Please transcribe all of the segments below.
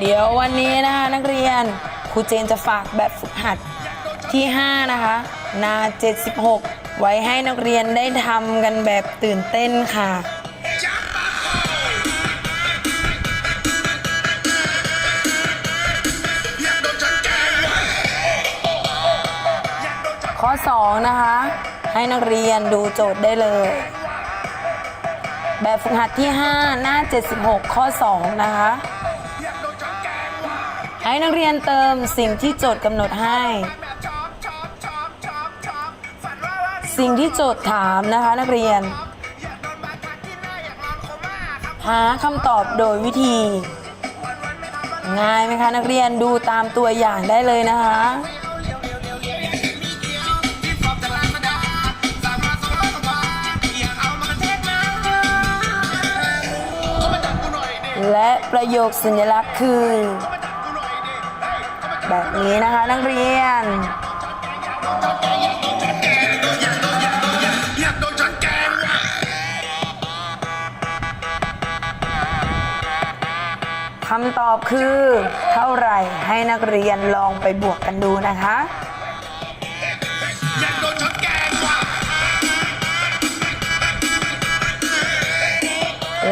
เดี๋ยววันนี้นะคะนักเรียนครูเจนจะฝากแบบฝึกหัดที่ 5 นะคะหนา76 ไว้ให้นักเรียนได้ทำกันแบบตื่นเต้นค่ะข้อ 2 นะคะ ให้นักเรียนดูโจทย์ได้เลย แบบฝึกหัดที่ 5 หน้า 76 ข้อ 2 นะคะ ให้นักเรียนเติมสิ่งที่โจทย์กำหนดให้ สิ่งที่โจทย์ถามนะคะนักเรียน หาคำตอบโดยวิธี ง่ายไหมคะนักเรียนดูตามตัวอย่างได้เลยนะคะและประโยคสัญลักษณ์คือ แบบนี้นะคะนักเรียน คำตอบคือเท่าไหร่ให้นักเรียนลองไปบวกกันดูนะคะ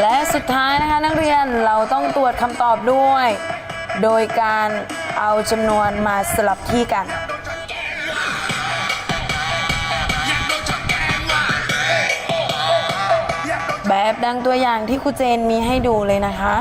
และสุดท้ายนะคะนักเรียนเราต้องตรวจคำตอบด้วย โดยการ เอาจำนวนมาสลับที่กัน แบบดังตัวอย่างที่ครูเจนมีให้ดูเลยนะคะ